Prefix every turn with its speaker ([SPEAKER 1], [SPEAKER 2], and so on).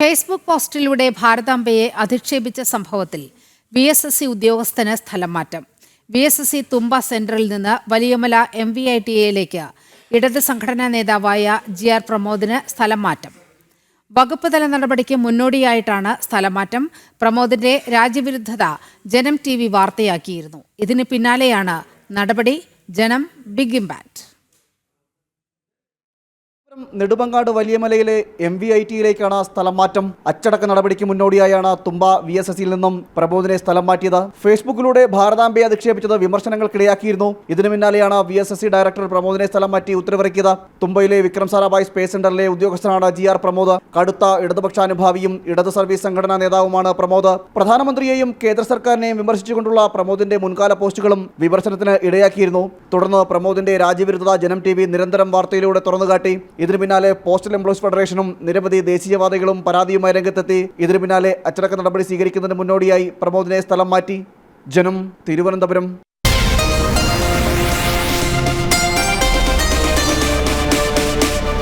[SPEAKER 1] Facebook പോസ്റ്റിലൂടെ ഭാരതാംബയെ അധിക്ഷേപിച്ച സംഭവത്തിൽ V S S C ഉദ്യോഗസ്ഥന് സ്ഥലം മാറ്റം. V S S C Thumba സെന്ററിൽ നിന്ന് Valiamala M V I T എയിലേക്ക് ഇടത് സംഘടനാ നേതാവായ ജി ആർ പ്രമോദിന് സ്ഥലം മാറ്റം. വകുപ്പ് തല നടപടിക്ക് മുന്നോടിയായിട്ടാണ് സ്ഥലമാറ്റം പ്രമോദിന്റെ രാജ്യവിരുദ്ധത ജനം ടി വി വാർത്തയാക്കിയിരുന്നു. ഇതിന് പിന്നാലെയാണ് നടപടി. ജനം ബിഗ് ഇമ്പാക്ട്
[SPEAKER 2] നെടുമങ്ങാട് വലിയമലയിലെ എം വി ഐ ടിയിലേക്കാണ് സ്ഥലം മാറ്റം. അച്ചടക്ക നടപടിക്ക് മുന്നോടിയായാണ് തുമ്പ വി എസ് എസ് നിന്നും പ്രബോധനെ സ്ഥലം മാറ്റിയത്. ഫേസ്ബുക്കിലൂടെ ഭാരതാംബയെ അധിക്ഷേപിച്ചത് വിമർശനങ്ങൾക്കിടയാക്കിയിരുന്നു. ഇതിനു പിന്നാലെയാണ് V S S C director പ്രമോദിനെ സ്ഥലം മാറ്റി ഉത്തരവിറക്കിയത്. തുമ്പയിലെ വിക്രം സാരാഭായ് സ്പേസ് സെന്ററിലെ ഉദ്യോഗസ്ഥനാണ് ജി ആർ പ്രമോദ്. കടുത്ത ഇടതുപക്ഷാനുഭാവിയും ഇടത് സർവീസ് സംഘടനാ നേതാവുമാണ് പ്രമോദ്. പ്രധാനമന്ത്രിയെയും കേന്ദ്ര സർക്കാരിനെയും വിമർശിച്ചുകൊണ്ടുള്ള പ്രമോദിന്റെ മുൻകാല പോസ്റ്റുകളും വിമർശനത്തിന് ഇടയാക്കിയിരുന്നു. തുടർന്ന് പ്രമോദിന്റെ രാജ്യവിരുദ്ധത ജനം ടി നിരന്തരം വാർത്തയിലൂടെ തുറന്നുകാട്ടി. ഇതിനു പിന്നാലെ പോസ്റ്റൽ എംപ്ലോയീസ് ഫെഡറേഷനും നിരവധി ദേശീയവാദികളും പരാതിയുമായി രംഗത്തെത്തി. ഇതിനു പിന്നാലെ അച്ചടക്ക നടപടി സ്വീകരിക്കുന്നതിന് മുന്നോടിയായി പ്രമോദിനെ സ്ഥലം മാറ്റി. ജനം തിരുവനന്തപുരം.